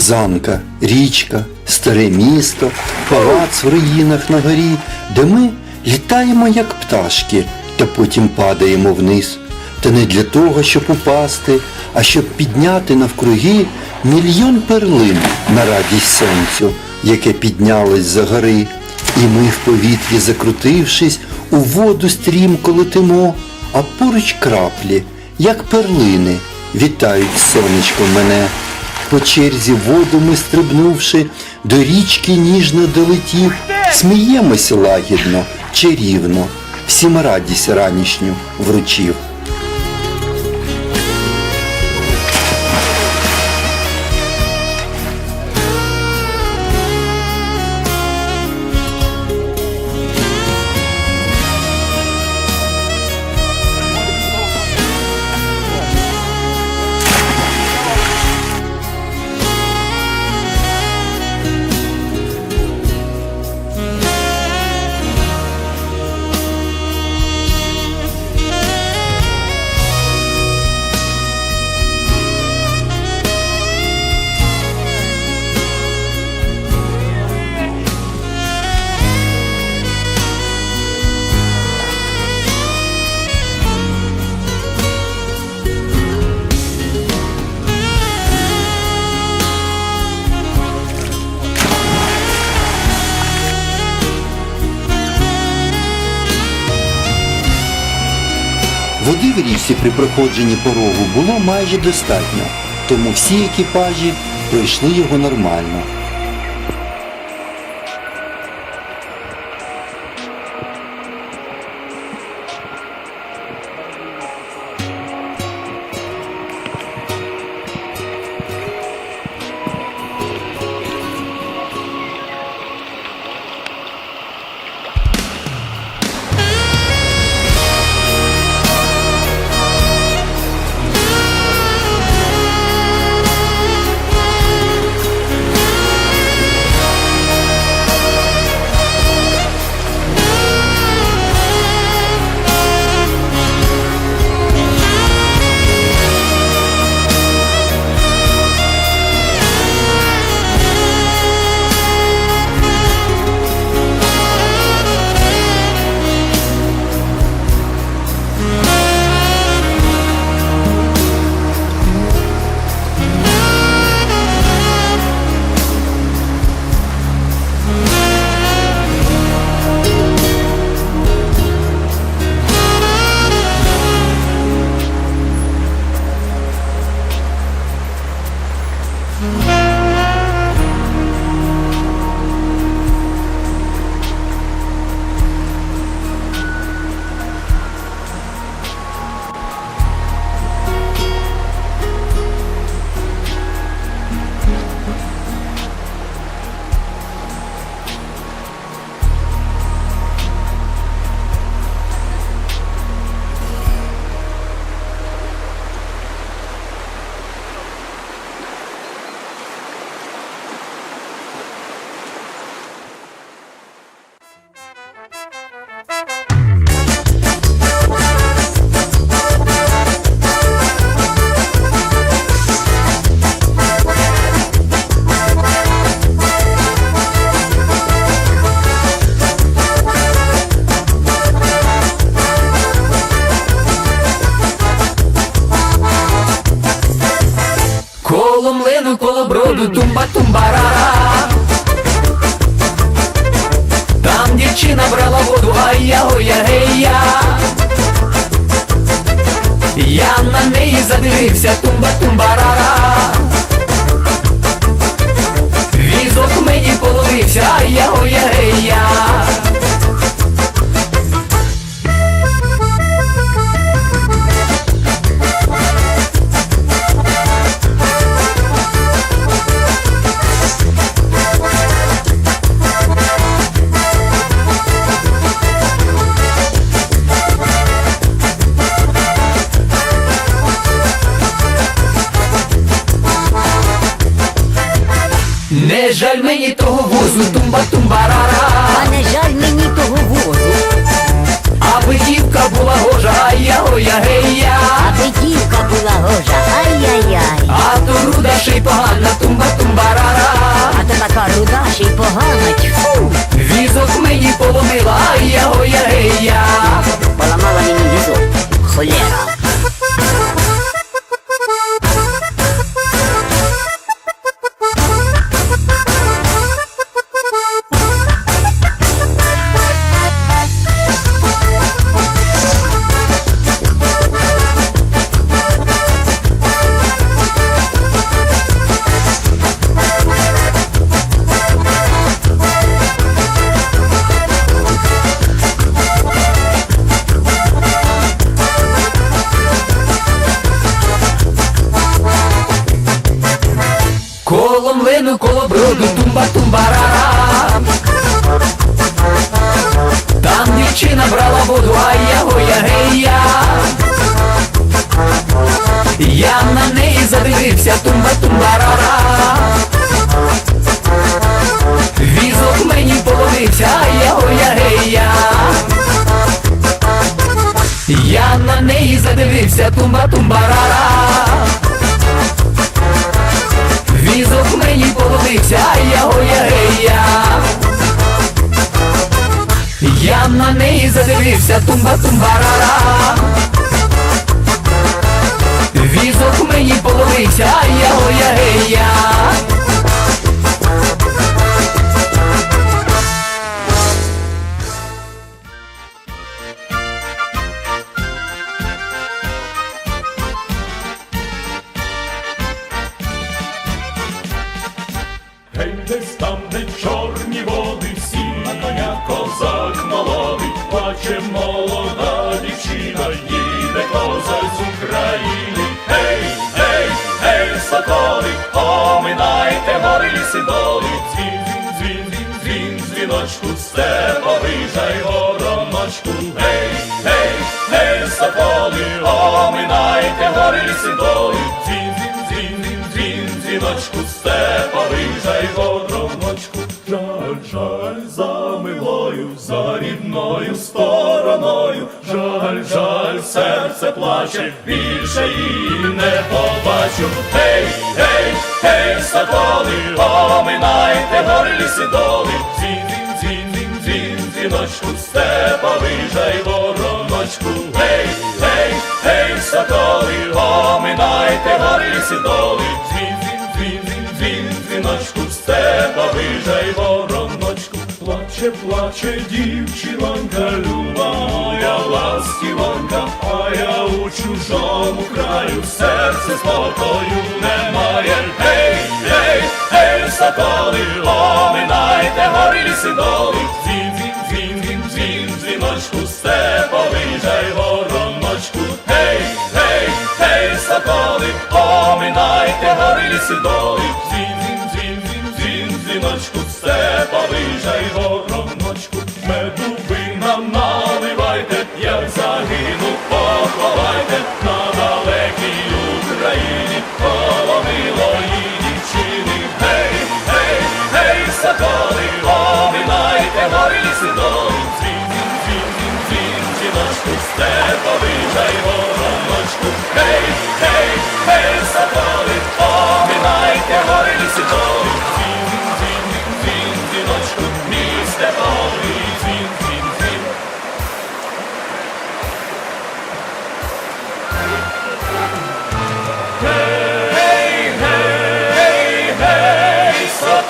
Тарзанка, річка, старе місто, палац в руїнах на горі, де ми літаємо, як пташки, та потім падаємо вниз. Та не для того, щоб упасти, а щоб підняти навкруги мільйон перлин на радість сонцю, яке піднялось за гори. І ми в повітрі, закрутившись, у воду стрімко летимо, а поруч краплі, як перлини, вітають сонечко мене. По черзі воду ми стрибнувши, до річки ніжно долетів, сміємось лагідно, чарівно, всім радість ранішню вручив. Води при проходженні порогу було майже достатньо, тому всі екіпажі пройшли його нормально. Коло млину, коло броду, тумба тумбарара Там дівчина брала воду, а я гоя гея Я на неї задивився, тумба тумбарара Візок мені половився, а я гоя гея Не жаль мені того возу, тумба тумбарара А не жаль мені того возу, Аби дівка була гожа, ай-я-ой-я, гей-я аби дівка була гожа, ай-яй-яй. А то руда, ще й погана, тумба тумбарара. А то така руда, ще й погана, тумба тумбарара. Там дівчина брала воду, а я гоя гея. Я на неї задивився, тумба тумбарара. Візок мені поломився, а я гоя гея. Я на неї задивився, тумба тумбарара. Візок мені половився, а я на неї задивився, тумба тумбарара. Візок мені половився, а я плаче молода дівчина, їде козак з України. Гей, гей, гей, соколи, оминайте гори ліси доли, дзвін, дзвін, дзвін, дзвін, дзвін, дзвіночку, степовий жай вороночку. Гей, гей, гей, соколи, оминайте гори ліси доли, дзвін, дзвін, дзвін, дзвін, дзвін, дзвіночку, степовий жай вороночку. Рідною стороною, жаль, жаль, серце плаче, більше її не побачу. Гей, гей, гей, соколи, оминайте гори ліси доли, дзвін, дзвін, дзвін, дзвін, дзвіночку, степовий жай вороночку. Гей, гей, гей, соколи, оминайте гори ліси доли, дзвін, дзвін, дзвін, дзвін, дзвіночку, степовий жай вороночку. Плаче, плаче дівчинонька, люба моя ластівонька, а я у чужому краю, серце спокою немає. Гей, гей, гей, соколи, оминайте гори ліси доли, дзвін, дзвін, дзвін, дзвін, дзвін, дзвіночку, степовий жай вороночку. Гей, гей, гей, соколи, оминайте гори ліси доли, дзвін, дзвін, дзвін, дзвін, дзвін, дзвіночку,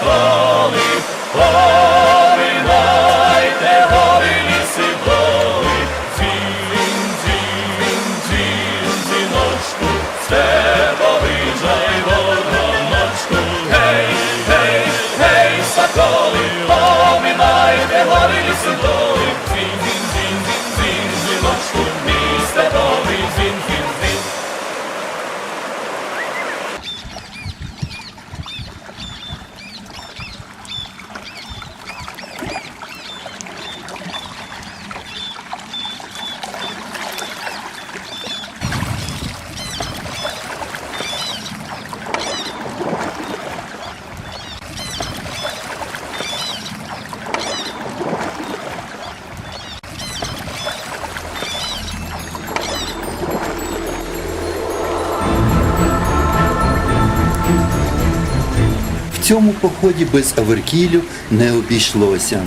коли гори найте, гори ліси голи, Дзвін, дзвін, дзвін, дзвіночку, з тебе виїжджай вороночку. Гей, гей, гей, соколи, поминайте гори ліси голи, Дзвін, дзвін, дзвін, дзвін, місце голи. Цьому поході без Аверкілю не обійшлося.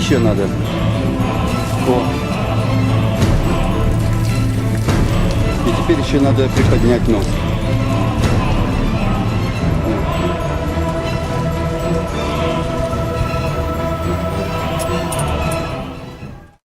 Еще надо. О. И теперь еще надо приподнять нос.